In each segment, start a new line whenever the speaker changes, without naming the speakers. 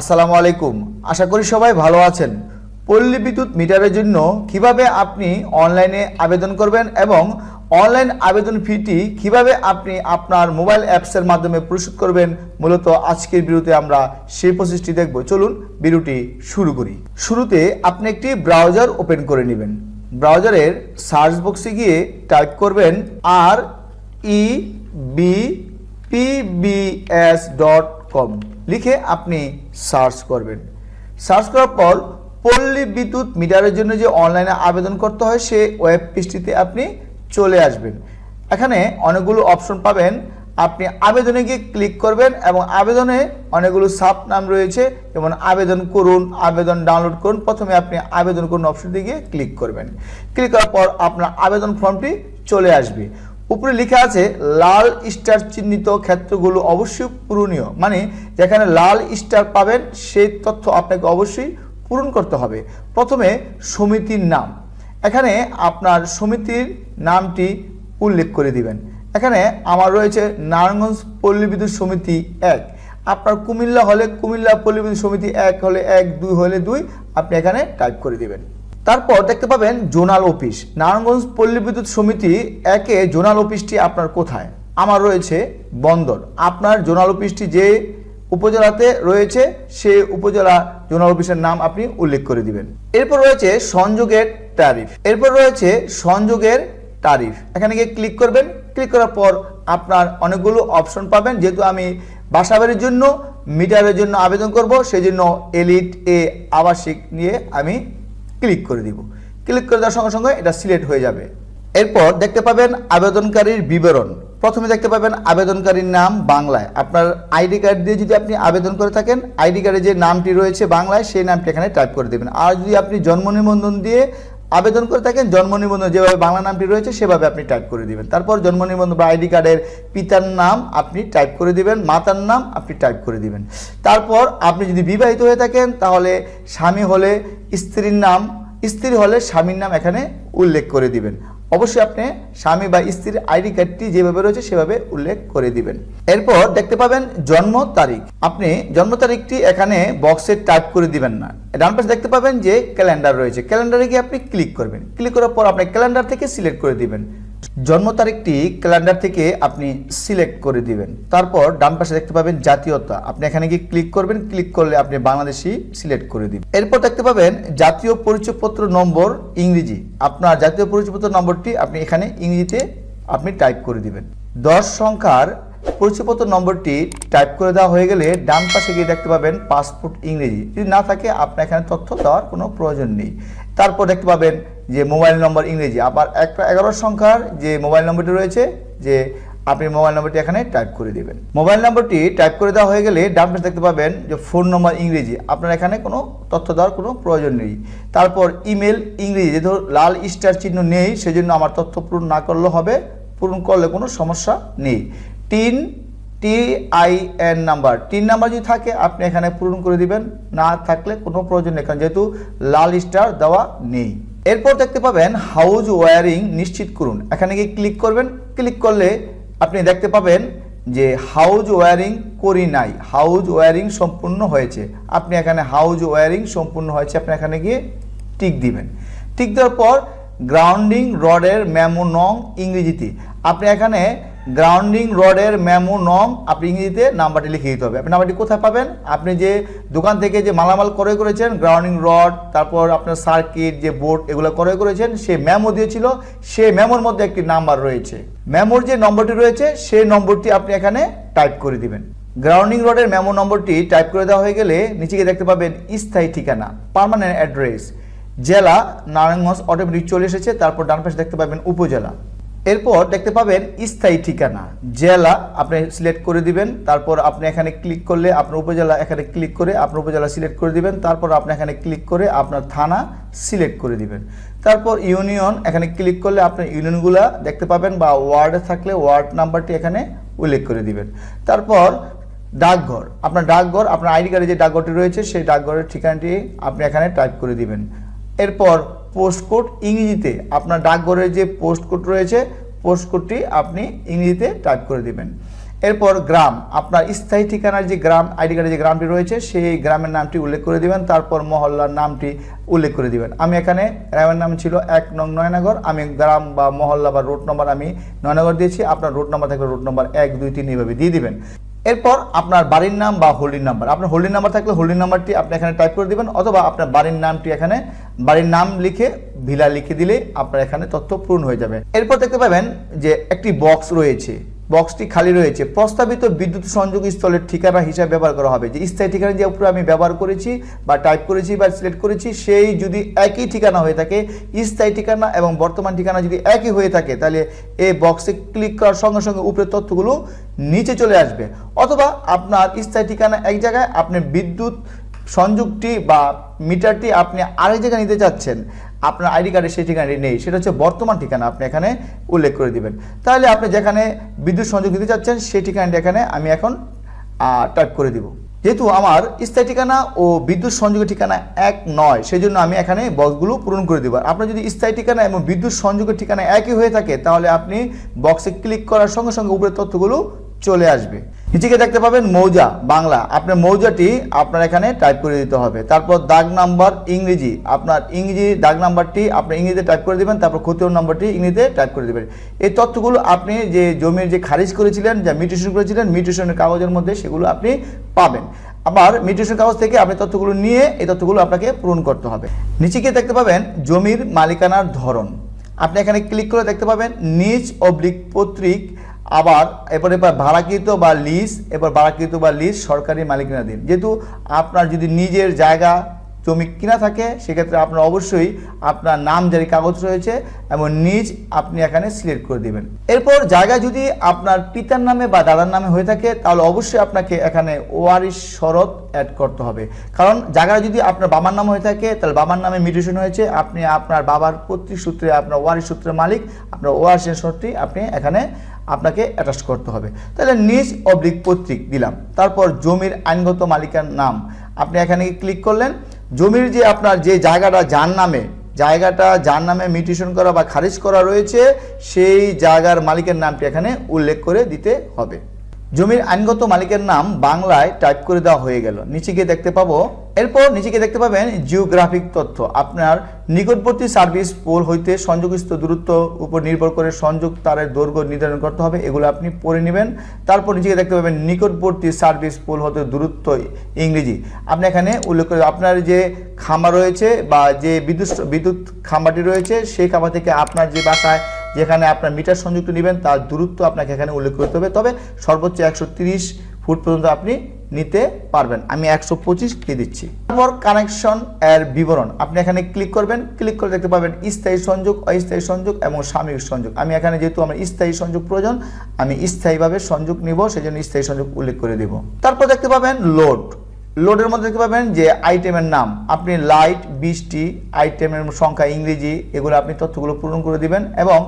আসসালামু আলাইকুম। আশা করি সবাই ভালো আছেন। পল্লী বিদ্যুৎ মিটারের জন্য কীভাবে আপনি অনলাইনে আবেদন করবেন এবং অনলাইন আবেদন ফিটি কীভাবে আপনি আপনার মোবাইল অ্যাপসের মাধ্যমে পরিশোধ করবেন, মূলত আজকের ভিডিওতে আমরা সেই প্রসেসটি দেখব। চলুন ভিডিওটি শুরু করি। শুরুতে আপনি একটি ব্রাউজার ওপেন করে নেবেন। ব্রাউজারের সার্চ বক্সে গিয়ে টাইপ করবেন আর E B PBS dot com লিখে আপনি সার্চ করবেন। সার্চ করার পর পল্লী বিদ্যুৎ মিটারের জন্য যে অনলাইনে আবেদন করতে হয়, সে ওয়েব পেজটিতে আপনি চলে আসবেন। এখানে অনেকগুলো অপশন পাবেন। আপনি আবেদনে গিয়ে ক্লিক করবেন এবং আবেদনে অনেকগুলো সাব নাম রয়েছে, যেমন আবেদন করুন, আবেদন ডাউনলোড করুন। প্রথমে আপনি আবেদন করুন অপশনটি গিয়ে ক্লিক করবেন। ক্লিক করার পর আপনার আবেদন ফর্মটি চলে আসবে। উপরে লেখা আছে, লাল স্টার চিহ্নিত ক্ষেত্রগুলো অবশ্যই পূরণীয়। মানে যেখানে লাল স্টার পাবেন, সেই তথ্য আপনাকে অবশ্যই পূরণ করতে হবে। প্রথমে সমিতির নাম। এখানে আপনার সমিতির নামটি উল্লেখ করে দিবেন। এখানে আমার রয়েছে নারায়ণগঞ্জ পল্লী বিদ্যুৎ সমিতি এক। আপনার কুমিল্লা হলে কুমিল্লা পল্লী বিদ্যুৎ সমিতি এক হলে এক, দুই হলে দুই, আপনি এখানে টাইপ করে দিবেন। তারপর দেখতে পাবেন জোনাল অফিস, নারায়ণগঞ্জ পল্লী বিদ্যুৎ সমিতি একে জোনাল অফিসটি আপনার কোথায়? আমার রয়েছে বন্দর, আপনার জোনাল অফিসটি যে উপজেলাতে রয়েছে, সে উপজেলা জোনাল অফিসের নাম আপনি উল্লেখ করে দিবেন। এরপর রয়েছে সংযোগের ট্যারিফ এরপর রয়েছে সংযোগের তারিফ। এখানে গিয়ে ক্লিক করবেন ক্লিক করার পর আপনার অনেকগুলো অপশন পাবেন, যেহেতু আমি বাসাবাড়ির জন্য মিটারের জন্য আবেদন করব সেই জন্য এলিট এ আবাসিক নিয়ে আমি ক্লিক করে দিব। ক্লিক করে দেওয়ার সঙ্গে সঙ্গে এটা সিলেক্ট হয়ে যাবে। এরপর দেখতে পাবেন আবেদনকারীর বিবরণ। প্রথমে দেখতে পাবেন আবেদনকারীর নাম বাংলায়। আপনার আইডি কার্ড দিয়ে যদি আপনি আবেদন করে থাকেন, আইডি কার্ডে যে নামটি রয়েছে বাংলায়, সেই নামটি এখানে টাইপ করে দেবেন। আর যদি আপনি জন্ম নিবন্ধন দিয়ে আবেদন করে থাকেন, জন্ম নিবন্ধন যেভাবে বাংলা নামটি রয়েছে সেভাবে আপনি টাইপ করে দিবেন। তারপর জন্ম নিবন্ধন বা আইডি কার্ডের পিতার নাম আপনি টাইপ করে দিবেন, মাতার নাম আপনি টাইপ করে দিবেন। তারপর আপনি যদি বিবাহিত হয়ে থাকেন, তাহলে স্বামী হলে স্ত্রীর নাম, স্ত্রী হলে স্বামীর নাম এখানে উল্লেখ করে দিবেন। অবশ্যই আপনি স্বামী বা স্ত্রীর আইডি কার্ডটি যেভাবে রয়েছে সেভাবে উল্লেখ করে দিবেন। এরপর দেখতে পাবেন জন্ম তারিখ। আপনি জন্ম তারিখটি এখানে বক্সে টাইপ করে দিবেন না। ডান পাশে দেখতে পাবেন যে ক্যালেন্ডার রয়েছে। ক্যালেন্ডারে গিয়ে আপনি ক্লিক করবেন। ক্লিক করার পর আপনি ক্যালেন্ডার থেকে সিলেক্ট করে দিবেন। জন্ম তারিখটি ক্যালেন্ডার থেকে আপনি সিলেক্ট করে দিবেন। তারপর ডান পাশে দেখতে পাবেন জাতীয়তা। আপনি এখানে গিয়ে ক্লিক করবেন, ক্লিক করলে আপনি বাংলাদেশি সিলেক্ট করে দিবেন। এরপর দেখতে পাবেন জাতীয় পরিচয়পত্র নম্বর ইংরেজি। আপনার জাতীয় পরিচয়পত্র নম্বরটি আপনি এখানে ইংরেজিতে আপনি টাইপ করে দিবেন। দশ সংখ্যার পরিচয়পত্র নম্বরটি টাইপ করে দেওয়া হয়ে গেলে ডান পাশে গিয়ে দেখতে পাবেন পাসপোর্ট ইংরেজি। যদি না থাকে, আপনার এখানে তথ্য দেওয়ার কোনো প্রয়োজন নেই। তারপর দেখতে পাবেন যে মোবাইল নম্বর ইংরেজি, আবার একটা এগারো সংখ্যার যে মোবাইল নম্বরটি রয়েছে, যে আপনি মোবাইল নম্বরটি এখানে টাইপ করে দেবেন। মোবাইল নম্বরটি টাইপ করে দেওয়া হয়ে গেলে ডান পাশে দেখতে পাবেন যে ফোন নম্বর ইংরেজি, আপনার এখানে কোনো তথ্য দেওয়ার কোনো প্রয়োজন নেই। তারপর ইমেল ইংরেজি, যেহেতু লাল স্টার চিহ্ন নেই, সেজন্য আমার তথ্য পূরণ না করলে হবে, পূরণ করলে কোনো সমস্যা নেই। TIN T I N number TIN number যদি থাকে, আপনি এখানে পূরণ করে দিবেন। না থাকলে কোনো প্রয়োজন নেই, কারণ যেহেতু লাল স্টার দেওয়া নেই। এরপর দেখতে পাবেন হাউজ ওয়ারিং নিশ্চিত করুন। এখানে গিয়ে ক্লিক করবেন। ক্লিক করলে আপনি দেখতে পাবেন যে হাউজ ওয়ারিং করি নাই। হাউজ ওয়ারিং সম্পূর্ণ হয়েছে। আপনি এখানে হাউজ ওয়ারিং সম্পূর্ণ হয়েছে, আপনি এখানে গিয়ে টিক দিবেন। টিক দেওয়ার পর গ্রাউন্ডিং রডের মেমো নং ইংরেজিতে। আপনি এখানে গ্রাউন্ডিং রডের মেমো নং আপনি ইংরেজিতে নাম্বারটি লিখে দিতে হবে। আপনি নাম্বারটি কোথায় পাবেন? আপনি যে দোকান থেকে যে মালামাল ক্রয় করেছেন, গ্রাউন্ডিং রড, তারপর আপনার সার্কিট, যে বোর্ড, এগুলো ক্রয় করেছেন, সে মেমো দিয়েছিল, সে মেমোর মধ্যে একটি নাম্বার রয়েছে। মেমোর যে নম্বরটি রয়েছে, সেই নম্বরটি আপনি এখানে টাইপ করে দিবেন। গ্রাউন্ডিং রডের মেমো নম্বরটি টাইপ করে দেওয়া হয়ে গেলে নিচে গিয়ে দেখতে পাবেন স্থায়ী ঠিকানা, পার্মানেন্ট অ্যাড্রেস, জেলা, নারায়ণগঞ্জ, অটোমেটিক চলে এসেছে, তারপর ডান পাশে দেখতে পাবেন উপজেলা। এরপর দেখতে পাবেন স্থায়ী ঠিকানা। জেলা আপনি সিলেক্ট করে দিবেন, তারপর আপনি এখানে ক্লিক করলে আপনার উপজেলা এখানে ক্লিক করে আপনার উপজেলা সিলেক্ট করে দিবেন, তারপর আপনি এখানে ক্লিক করে আপনার থানা সিলেক্ট করে দিবেন। তারপর ইউনিয়ন এখানে ক্লিক করলে আপনার ইউনিয়নগুলা দেখতে পাবেন বা ওয়ার্ডে থাকলে ওয়ার্ড নাম্বারটি এখানে উল্লেখ করে দিবেন। তারপর ডাকঘর, আপনার ডাকঘর, আপনার আইডি কার্ডে যে ডাকঘরটি রয়েছে, সেই ডাকঘরের ঠিকানাটি আপনি এখানে টাইপ করে দিবেন। এরপর পোস্ট কোড ইংরেজিতে, আপনার ডাকঘরের যে পোস্ট কোড রয়েছে পোস্ট কোডটি আপনি ইংরেজিতে টাইপ করে দিবেন। এরপর গ্রাম, আপনার স্থায়ী ঠিকানার যে গ্রাম, আইডি কার্ডে যে গ্রামটি রয়েছে, সেই গ্রামের নামটি উল্লেখ করে দিবেন, তারপর মহল্লার নামটি উল্লেখ করে দিবেন। আমি এখানে গ্রামের নাম ছিল এক নং নয়নগর, আমি গ্রাম বা মহল্লা বা রোড নম্বর আমি নয়নগর দিয়েছি, আপনার রোড নম্বর থাকলে রোড নম্বর এক, দুই, তিন, এইভাবে দিয়ে দিবেন। এরপর আপনার বাড়ির নাম বা হোল্ডিং নাম্বার আপনার হোল্ডিং নাম্বার থাকলে হোল্ডিং নাম্বারটি আপনি এখানে টাইপ করে দেবেন, অথবা আপনার বাড়ির নামটি এখানে বাড়ির নাম লিখে ভিলা লিখে দিলে আপনার এখানে তথ্য পূরণ হয়ে যাবে। এরপর দেখতে পাবেন যে একটি বক্স রয়েছে। বক্সটি খালি রয়েছে। প্রস্তাবিত বিদ্যুৎ সংযোগ স্থলের ঠিকানা হিসাবে ব্যবহার করা হবে। যে স্থায়ী ঠিকানা যে উপরে আমি ব্যবহার করেছি বা টাইপ করেছি বা সিলেক্ট করেছি, সেই যদি একই ঠিকানা হয়ে থাকে, স্থায়ী ঠিকানা এবং বর্তমান ঠিকানা যদি একই হয়ে থাকে, তাহলে এই বক্সে ক্লিক করার সঙ্গে সঙ্গে উপরের তথ্যগুলো নিচে চলে আসবে। অথবা আপনার স্থায়ী ঠিকানা এক জায়গায়, আপনি বিদ্যুৎ সংযোগটি বা মিটারটি আপনি আরেক জায়গায় নিতে চাচ্ছেন, আপনার আইডি কার্ডে সেই ঠিকানাটি নেই, সেটা হচ্ছে বর্তমান ঠিকানা আপনি এখানে উল্লেখ করে দিবেন। তাহলে আপনি যেখানে বিদ্যুৎ সংযোগ দিতে চাচ্ছেন, সেই ঠিকানাটি এখানে আমি এখন টাইপ করে দিব। যেহেতু আমার স্থায়ী ঠিকানা ও বিদ্যুৎ সংযোগের ঠিকানা এক নয় সেই জন্য আমি এখানে বক্সগুলো পূরণ করে দিব। আপনার যদি স্থায়ী ঠিকানা এবং বিদ্যুৎ সংযোগের ঠিকানা একই হয়ে থাকে, তাহলে আপনি বক্সে ক্লিক করার সঙ্গে সঙ্গে উপরের তথ্যগুলো চলে আসবে। নিচেকে দেখতে পাবেন মৌজা, বাংলা। আপনার মৌজাটি আপনার এখানে টাইপ করে দিতে হবে। তারপর দাগ নাম্বার ইংরেজি, আপনার ইংরেজি দাগ নাম্বারটি আপনি ইংরেজিতে টাইপ করে দেবেন, তারপর ক্ষতির নাম্বারটি ইংরেজিতে টাইপ করে দেবেন। এই তথ্যগুলো আপনি যে জমির যে খারিজ করেছিলেন, যা মিউটেশন করেছিলেন, মিউটেশনের কাগজের মধ্যে সেগুলো আপনি পাবেন। আবার মিউটেশন কাগজ থেকে আপনি তথ্যগুলো নিয়ে এই তথ্যগুলো আপনাকে পূরণ করতে হবে। নিচে গিয়ে দেখতে পাবেন জমির মালিকানার ধরন। আপনি এখানে ক্লিক করে দেখতে পাবেন, নিজ অবলিক পত্রিক আবার এরপর এবার ভাড়াকৃত বা লিজ এবার ভাড়াকৃত বা লিজ সরকারি মালিকানাধীন। যেহেতু আপনার যদি নিজের জায়গা, জমি কিনা থাকে, সেক্ষেত্রে আপনার অবশ্যই আপনার নাম জারি কাগজ রয়েছে এবং নিজ আপনি এখানে সিলেক্ট করে দিবেন। এরপর জায়গা যদি আপনার পিতার নামে বা দাদার নামে হয়ে থাকে, তাহলে অবশ্যই আপনাকে এখানে ওয়ারিশ শরৎ অ্যাড করতে হবে। কারণ জায়গা যদি আপনার বাবার নাম হয়ে থাকে, তাহলে বাবার নামে মিউটেশন হয়েছে, আপনি আপনার বাবার পৈতৃক সূত্রে, আপনার ওয়ারিশ সূত্রের মালিক, আপনার ওয়ারিশের শর্তটি আপনি এখানে আপনাকে অ্যাটাচ করতে হবে। তাহলে নিজ অবলিক পত্রিক দিলাম। তারপর জমির আইনগত মালিকার নাম। আপনি এখানে ক্লিক করলেন। জমির যে আপনার যে জায়গাটা যার নামে, জায়গাটা যার নামে মিউটেশন করা বা খারিজ করা রয়েছে, সেই জায়গার মালিকের নামটি এখানে উল্লেখ করে দিতে হবে। জমির আইনগত মালিকের নাম বাংলায় টাইপ করে দেওয়া হয়ে গেল। নিচে গিয়ে দেখতে পাবো। এরপর নিচে গিয়ে দেখতে পাবেন জিওগ্রাফিক তথ্য। আপনার নিকটবর্তী সার্ভিস পোল হইতে সংযোগস্থ দূরত্ব উপর নির্ভর করে সংযোগ তারের দৈর্ঘ্য নির্ধারণ করতে হবে। এগুলো আপনি পড়ে নেবেন। তারপর নিচে গিয়ে দেখতে পাবেন নিকটবর্তী সার্ভিস পোল হতে দূরত্ব ইংরেজি। আপনি এখানে উল্লেখ করে আপনার যে খাম্বা রয়েছে বা যে বিদ্যুৎ বিদ্যুৎ খাম্বাটি রয়েছে, সেই খাম্বা থেকে আপনার যে বাসায় যেখানে আপনার মিটার সংযুক্ত নেবেন, তার দূরত্ব আপনাকে এখানে উল্লেখ করতে হবে। তবে সর্বোচ্চ একশো ত্রিশ ফুট পর্যন্ত আপনি নিতে পারবেন। আমি একশো পঁচিশ দিয়ে দিচ্ছি। তারপর কানেকশন এর বিবরণ। আপনি এখানে ক্লিক করবেন। ক্লিক করে দেখতে পাবেন স্থায়ী সংযোগ, অস্থায়ী সংযোগ এবং সাময়িক সংযোগ। আমি এখানে যেহেতু আমার স্থায়ী সংযোগ প্রয়োজন, আমি স্থায়ীভাবে সংযোগ নিব সেই জন্য স্থায়ী সংযোগ উল্লেখ করে দেব। তারপর দেখতে পাবেন লোড লোডের মধ্যে দেখতে পাবেন যে আইটেমের নাম। আপনি লাইট বৃষ্টি আইটেমের সংখ্যা, ইংরেজি, এগুলো আপনি তথ্যগুলো পূরণ করে দিবেন এবং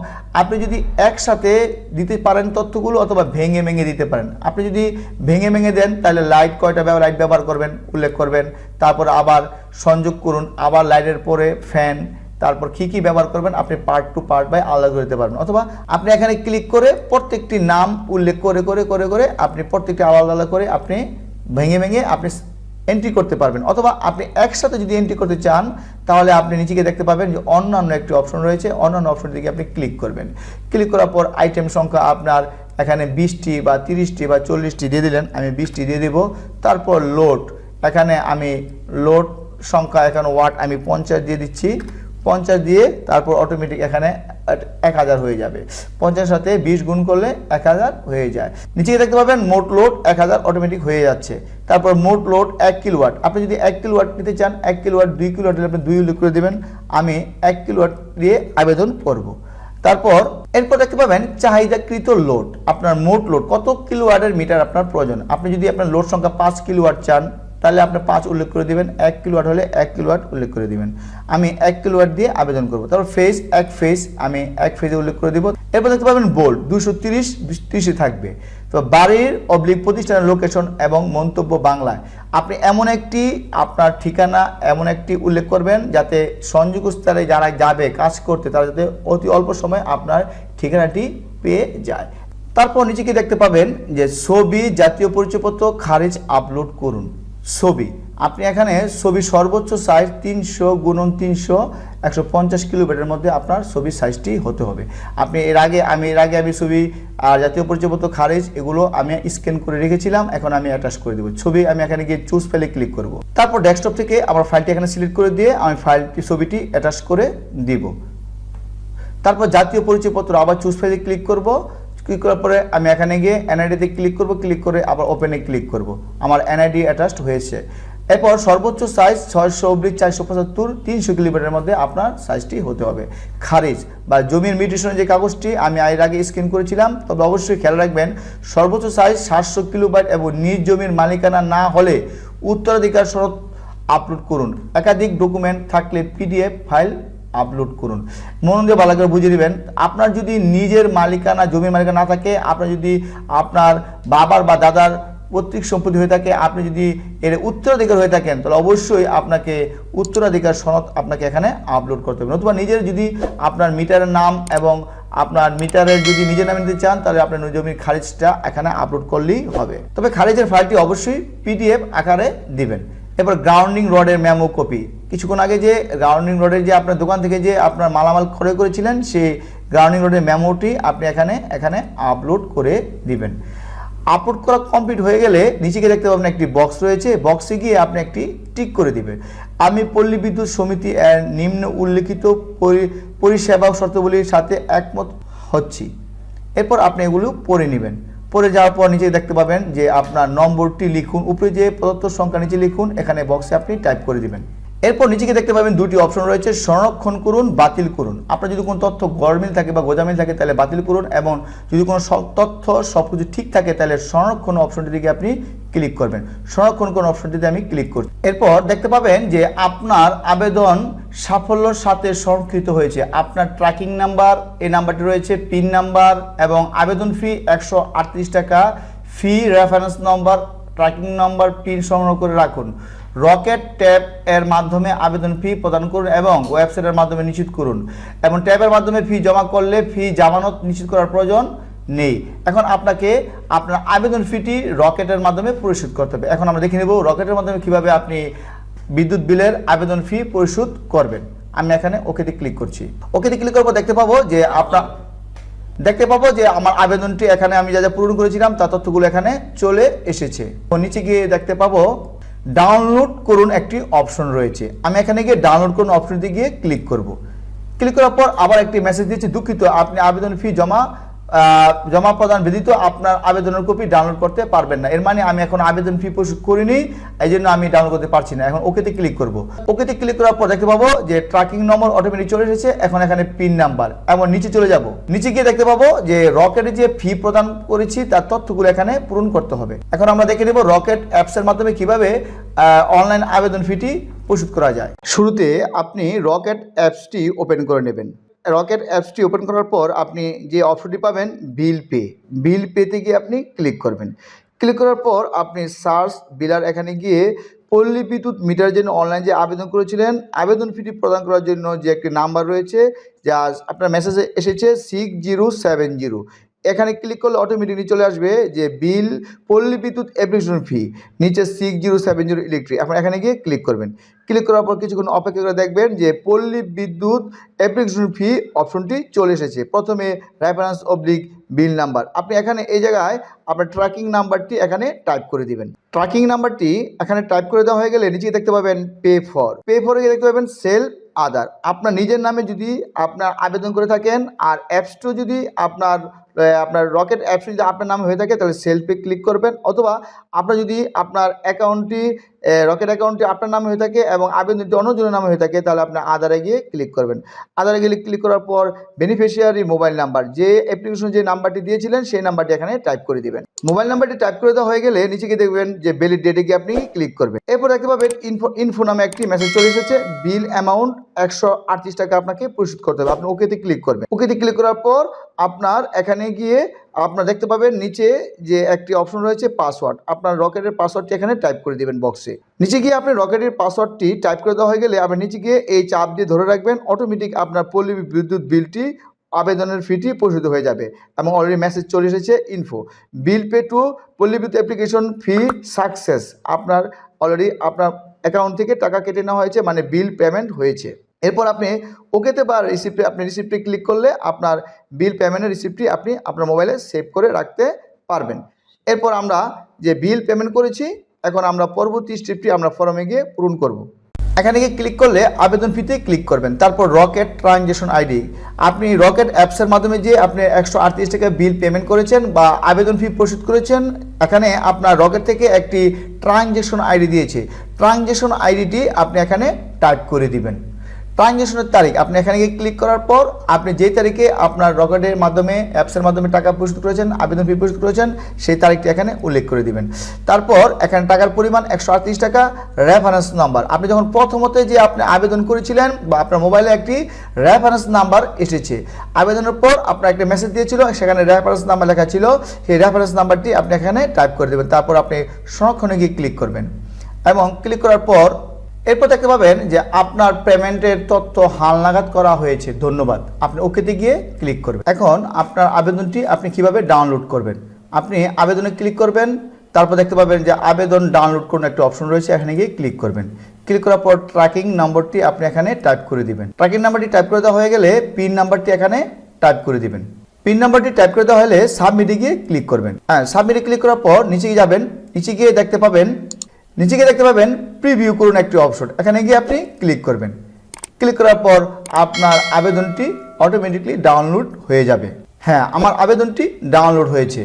আপনি যদি একসাথে দিতে পারেন তথ্যগুলো অথবা ভেঙে ভেঙে দিতে পারেন। আপনি যদি ভেঙে ভেঙে দেন, তাহলে লাইট কয়টা লাইট ব্যবহার করবেন, উল্লেখ করবেন। তারপর আবার সংযোগ করুন, আবার লাইটের পরে ফ্যান তারপর কী কী ব্যবহার করবেন, আপনি পার্ট টু পার্ট বাই আলাদা করে দিতে পারবেন। অথবা আপনি এখানে ক্লিক করে প্রত্যেকটি নাম উল্লেখ করে করে করে করে আপনি প্রত্যেকটি আলাদা আলাদা করে আপনি ভেঙে ভেঙে আপনি এন্ট্রি করতে পারবেন। অথবা আপনি একসাথে যদি এন্ট্রি করতে চান, তাহলে আপনি নিজেকে দেখতে পাবেন যে অন্যান্য একটি অপশন রয়েছে। অন্যান্য অপশন দিকে আপনি ক্লিক করবেন। ক্লিক করার পর আইটেম সংখ্যা আপনার এখানে বিশটি বা তিরিশটি বা চল্লিশটি দিয়ে দিলেন, আমি বিশটি দিয়ে দেব। তারপর লোড এখানে আমি লোড সংখ্যা, এখানে ওয়াট আমি পঞ্চাশ দিয়ে দিচ্ছি। পঞ্চাশ দিয়ে তারপর অটোমেটিক এখানে এক হাজার হয়ে যাবে। পঞ্চাশ সাথে বিশ গুণ করলে এক হাজার হয়ে যায়। নিচে দেখতে পাবেন মোট লোড এক হাজার অটোমেটিক হয়ে যাচ্ছে। তারপর মোট লোড এক কিলোওয়াট আপনি যদি এক কিলোওয়াট নিতে চান, এক কিলোওয়াট দুই কিলোওয়াট হলে আপনি দুই উল্লেখ করে দেবেন। আমি এক কিলোওয়াট দিয়ে আবেদন করব। তারপর এরপর দেখতে পাবেন চাহিদাকৃত লোড আপনার মোট লোড কত কিলোওয়াটের মিটার আপনার প্রয়োজন? আপনি যদি আপনার লোড সংখ্যা পাঁচ কিলোওয়াট চান তাহলে আপনি পাঁচ উল্লেখ করে দিবেন, এক কিলোওয়াট হলে এক কিলোওয়াট উল্লেখ করে দিবেন। আমি এক কিলোওয়াট দিয়ে আবেদন করব। তারপর ফেজ এক ফেজ আমি এক ফেজে উল্লেখ করে দিব। এরপর দেখতে পাবেন বোল্ড দুশো তিরিশ তিরিশে থাকবে। তো বাড়ির অবলিক প্রতিষ্ঠানের লোকেশন এবং মন্তব্য বাংলায়। আপনি এমন একটি আপনার ঠিকানা, এমন একটি উল্লেখ করবেন যাতে সংযোগ স্তরে যারা যাবে, কাজ করতে, তারা যাতে অতি অল্প সময় আপনার ঠিকানাটি পেয়ে যায়। তারপর নিচে কি দেখতে পাবেন যে ছবি, জাতীয় পরিচয়পত্র, খারিজ আপলোড করুন। ছবি। আপনি এখানে ছবি সর্বোচ্চ সাইজ তিনশো গুণন তিনশো, একশো পঞ্চাশ কিলোমিটারের মধ্যে আপনার ছবির সাইজটি হতে হবে। আপনি এর আগে, আমি এর আগে আমি ছবি, আর জাতীয় পরিচয়পত্র খারিজ, এগুলো আমি স্ক্যান করে রেখেছিলাম। এখন আমি অ্যাটাচ করে দেবো। ছবি আমি এখানে গিয়ে চুজ ফেলে ক্লিক করব। তারপর ডেস্কটপ থেকে আমার ফাইলটি এখানে সিলেক্ট করে দিয়ে আমি ফাইলটি ছবিটি অ্যাটাচ করে দিব। তারপর জাতীয় পরিচয়পত্র আবার চুজ ফাইলে ক্লিক করব। ক্লিক করার পরে আমি এখানে গিয়ে এনআইডিতে ক্লিক করব ক্লিক করে আবার ওপেনে ক্লিক করব। আমার এনআইডি অ্যাটাচড হয়েছে। এরপর সর্বোচ্চ সাইজ ছয়শো অব্লিক চারশো পঁচাত্তর, তিনশো কিলোমিটারের মধ্যে আপনার সাইজটি হতে হবে। খারিজ বা জমির মিউটেশনের যে কাগজটি আমি এর আগে স্ক্যান করেছিলাম, তবে অবশ্যই খেয়াল রাখবেন, সর্বোচ্চ সাইজ সাতশো কিলোবাইট এবং নিজ জমির মালিকানা না হলে উত্তরাধিকার শরৎ আপলোড করুন। একাধিক ডকুমেন্ট থাকলে পিডিএফ ফাইল আপলোড করুন। মন দিয়ে ভালো করে বুঝিয়ে দিবেন, আপনার যদি নিজের মালিকানা, জমির মালিকানা না থাকে, আপনার যদি আপনার বাবার বা দাদার পৈতৃক সম্পত্তি হয়ে থাকে, আপনি যদি এর উত্তরাধিকার হয়ে থাকেন, তাহলে অবশ্যই আপনাকে উত্তরাধিকার সনদ আপনাকে এখানে আপলোড করতে হবে। নতুবা নিজের যদি আপনার মিটারের নাম এবং আপনার মিটারের যদি নিজের নামে নিতে চান, তাহলে আপনার জমির খারিজটা এখানে আপলোড করলেই হবে। তবে খারিজের ফাইলটি অবশ্যই পিডিএফ আকারে দিবেন। এবার গ্রাউন্ডিং রডের মেমো কপি কিছুক্ষণ আগে যে গ্রাউন্ডিং রডের যে আপনার দোকান থেকে যে আপনার মালামাল ক্রয় করেছিলেন সেই গ্রাউন্ডিং রডের মেমোটি আপনি এখানে এখানে আপলোড করে দিবেন। আপলোড করা কমপ্লিট হয়ে গেলে নিচে গিয়ে দেখতে পাবেন একটি বক্স রয়েছে। বক্সে গিয়ে আপনি একটি টিক করে দিবেন। আমি পল্লী বিদ্যুৎ সমিতি নিম্ন উল্লেখিত পরি- পরিষেবা শর্তাবলীর সাথে একমত হচ্ছি। এরপর আপনি এগুলো পড়ে নেবেন। পড়ে যাওয়ার পর নিচে দেখতে পাবেন যে আপনার নম্বরটি লিখুন, উপরে যে প্রদত্ত সংখ্যা নিচে লিখুন, এখানে বক্সে আপনি টাইপ করে দিবেন। এরপর নিচে দেখতে পাবেন দুটি অপশন রয়েছে, সংরক্ষণ করুন, বাতিল করুন। আপনার যদি কোনো তথ্য গরমিল থাকে বা গোজামিল থাকে, তাহলে বাতিল করুন, এবং যদি কোনো তথ্য সব কিছু ঠিক থাকে, তাহলে সংরক্ষণ অপশনটি দিকে আপনি ক্লিক করবেন। সংরক্ষণ কোন অপশনটিতে আমি ক্লিক করছি। এরপর দেখতে পাবেন যে আপনার আবেদন সাফল্যর সাথে সংরক্ষিত হয়েছে। আপনার ট্র্যাকিং নাম্বার এই নাম্বারটি রয়েছে পিন নাম্বার এবং আবেদন ফি একশো আটত্রিশ টাকা। Fee reference number tracking number PIN সংগ্রহ করে রাখুন। রকেট ট্যাব এর মাধ্যমে আবেদন ফি প্রদান করুন এবং ওয়েবসাইটের মাধ্যমে নিশ্চিত করুন। এবং ট্যাবের মাধ্যমে ফি জমা করলে ফি জামানত নিশ্চিত করার প্রয়োজন নেই। এখন আপনাকে আপনার আবেদন ফিটি রকেটের মাধ্যমে পরিশোধ করতে হবে। এখন আমরা দেখে নেব রকেটের মাধ্যমে কীভাবে আপনি বিদ্যুৎ বিলের আবেদন ফি পরিশোধ করবেন। আমি এখানে ওকেতে ক্লিক করছি। ওকেতে ক্লিক করব, দেখতে পাবো যে আপনার দেখতে পাবো যে আমার আবেদনটি এখানে আমি যা যা পূরণ করেছিলাম তার তথ্যগুলো এখানে চলে এসেছে। নিচে গিয়ে দেখতে পাবো, ডাউনলোড করুন একটি অপশন রয়েছে। আমি এখানে গিয়ে ডাউনলোড করুন অপশনটি গিয়ে ক্লিক করব। ক্লিক করার পর আবার একটি মেসেজ দিচ্ছে দুঃখিত, আপনি আবেদন ফি জমা জমা প্রদান ব্যতীত আপনার আবেদনের কপি ডাউনলোড করতে পারবেন না। এর মানে আমি এখন আবেদন ফি পরিশোধ করিনি এই জন্য আমি ডাউনলোড করতে পারছি না। এখন ওকেতে ক্লিক করব। ওকেতে ক্লিক করার পর দেখতে পাবো যে ট্র্যাকিং নম্বর অটোমেটিক চলে এসেছে। এখন এখানে পিন নাম্বার এবং নিচে চলে যাব। নিচে গিয়ে দেখতে পাবো যে রকেটে যে ফি প্রদান করেছি, তার তথ্যগুলো এখানে পূরণ করতে হবে। এখন আমরা দেখে নেব রকেট অ্যাপসের মাধ্যমে কীভাবে অনলাইন আবেদন ফিটি পরিশোধ করা যায়। শুরুতে আপনি রকেট অ্যাপসটি ওপেন করে নেবেন। রকেট অ্যাপসটি ওপেন করার পর আপনি যে অপশনটি পাবেন, বিল পে। বিল পেতে গিয়ে আপনি ক্লিক করবেন। ক্লিক করার পর আপনি সার্চ বিলার এখানে গিয়ে পল্লী বিদ্যুৎ মিটার জন্য অনলাইন যে আবেদন করেছিলেন, আবেদন ফিটি প্রদান করার জন্য যে একটি নাম্বার রয়েছে, যা আপনার মেসেজে এসেছে সিক্স জিরো সেভেন জিরো এখানে ক্লিক করলে অটোমেটিকলি চলে আসবে যে bill Palli Bidyut application fee নিচে six zero seven zero electric আপনি এখানে গিয়ে ক্লিক করবেন। ক্লিক করার পর কিছুক্ষণ অপেক্ষা করে দেখবেন যে পল্লী বিদ্যুৎ অ্যাপ্লিকেশন ফি অপশনটি চলে এসেছে। প্রথমে রেফারেন্স অবলিক বিল নাম্বার আপনি এখানে এই জায়গায় আপনার ট্র্যাকিং নাম্বারটি এখানে টাইপ করে দিবেন। ট্র্যাকিং নাম্বারটি এখানে টাইপ করে দেওয়া হয়ে গেলে নিচে দেখতে পাবেন পে ফর পে ফরে গিয়ে দেখতে পাবেন সেলফ আদার আপনার নিজের নামে যদি আপনার আবেদন করে থাকেন আর অ্যাপসটিও যদি আপনার আপনার রকেট অ্যাপস যদি আপনার নামে হয়ে থাকে, তাহলে সেলফে ক্লিক করবেন, অথবা আপনার যদি আপনার অ্যাকাউন্টটি রকেট অ্যাকাউন্টটি আপনার নামে হয়ে থাকে এবং আবেদনটি অন্যজনের নামে হয়ে থাকে, তাহলে আপনি আধারে গিয়ে ক্লিক করবেন। আধারে গিয়ে ক্লিক করার পর বেনিফিশিয়ারি মোবাইল নাম্বার যে অ্যাপ্লিকেশন যে নাম্বারটি দিয়েছিলেন, সেই নাম্বারটি এখানে টাইপ করে দিবেন। মোবাইল নাম্বারটি টাইপ করে দেওয়া হয়ে গেলে নিচে গিয়ে দেখবেন যে বেলিড ডেটে গিয়ে আপনি ক্লিক করবেন। এরপর দেখতে পাবেন ইনফো ইনফো নামে একটি মেসেজ চলে এসেছে বিল অ্যামাউন্ট একশো আটত্রিশ টাকা আপনাকে পরিশোধ করতে হবে। আপনি ওকেতে ক্লিক করবেন। ওকেতে ক্লিক করার পর আপনার এখানে গিয়ে আপনার দেখতে পাবেন নিচে যে একটি অপশন রয়েছে পাসওয়ার্ড। আপনার রকেটের পাসওয়ার্ডটি এখানে টাইপ করে দিবেন বক্সে নিচে গিয়ে আপনি রকেটের পাসওয়ার্ডটি টাইপ করে দেওয়া হয়ে গেলে আপনি নিচে গিয়ে এই চাপ দিয়ে ধরে রাখবেন অটোমেটিক আপনার পল্লী বিদ্যুৎ বিলটি, আবেদনের ফিটি পরিশোধ হয়ে যাবে এবং অলরেডি মেসেজ চলে এসেছে info bill pay to Pallibidyut application fee success আপনার অলরেডি আপনার অ্যাকাউন্ট থেকে টাকা কেটে নেওয়া হয়েছে মানে বিল পেমেন্ট হয়েছে। এরপর আপনি ওকেতে বা রিসিপ্টে আপনি রিসিপ্টে ক্লিক করলে আপনার বিল পেমেন্টের রিসিপ্টটি আপনি আপনার মোবাইলে সেভ করে রাখতে পারবেন। এরপর আমরা যে বিল পেমেন্ট করেছি, এখন আমরা পরবর্তী স্টেপটি আমরা ফর্মে গিয়ে পূরণ করব। এখানে গিয়ে ক্লিক করলে আবেদন ফিতে ক্লিক করবেন। তারপর রকেট ট্রানজেকশন আইডি আপনি রকেট অ্যাপসের মাধ্যমে যে আপনি একশো আটত্রিশ টাকা বিল পেমেন্ট করেছেন বা আবেদন ফি পরিশোধ করেছেন, এখানে আপনার রকেট থেকে একটি ট্রানজেকশন আইডি দিয়েছে। ট্রানজেকশন আইডিটি আপনি এখানে টাইপ করে দিবেন। ট্রানজ্যাকশনের তারিখ। আপনি এখানে গিয়ে ক্লিক করার পর আপনি যেই তারিখে আপনার রকেটের মাধ্যমে অ্যাপসের মাধ্যমে টাকা প্রস্তুত করেছেন, আবেদন ফি পরিশোধ করেছেন, সেই তারিখটি এখানে উল্লেখ করে দিবেন। তারপর এখানে টাকার পরিমাণ একশো আটত্রিশ টাকা রেফারেন্স নাম্বার আপনি যখন প্রথমত যে আপনি আবেদন করেছিলেন বা আপনার মোবাইলে একটি রেফারেন্স নাম্বার এসেছে, আবেদনের পর আপনার একটা মেসেজ দিয়েছিল, সেখানে রেফারেন্স নাম্বার লেখা ছিল, সেই রেফারেন্স নাম্বারটি আপনি এখানে টাইপ করে দেবেন। তারপর আপনি সংরক্ষণে গিয়ে ক্লিক করবেন। এবং ক্লিক করার পর এরপর দেখতে পাবেন যে আপনার পেমেন্টের তথ্য হালনাগাদ করা হয়েছে। ধন্যবাদ। আপনি ওকেতে গিয়ে ক্লিক করবেন। এখন আপনার আবেদনটি আপনি কীভাবে ডাউনলোড করবেন? আপনি আবেদনে ক্লিক করবেন, তারপর দেখতে পাবেন যে আবেদন ডাউনলোড করুন একটা অপশন রয়েছে, এখানে গিয়ে ক্লিক করবেন। ক্লিক করার পর ট্র্যাকিং নম্বরটি আপনি এখানে টাইপ করে দিবেন। ট্র্যাকিং নাম্বারটি টাইপ করে দেওয়া হয়ে গেলে পিন নাম্বারটি এখানে টাইপ করে দিবেন। পিন নাম্বারটি টাইপ করে দেওয়া হলে সাবমিটে গিয়ে ক্লিক করবেন। হ্যাঁ সাবমিটে ক্লিক করার পর নিচে গিয়ে যাবেন। নিচে গিয়ে দেখতে পাবেন নিচে গিয়ে দেখতে পাবেন প্রিভিউ করুন একটি অপশন এখানে গিয়ে আপনি ক্লিক করবেন। ক্লিক করার পর আপনার আবেদনটি অটোমেটিকলি ডাউনলোড হয়ে যাবে। হ্যাঁ আমার আবেদনটি ডাউনলোড হয়েছে।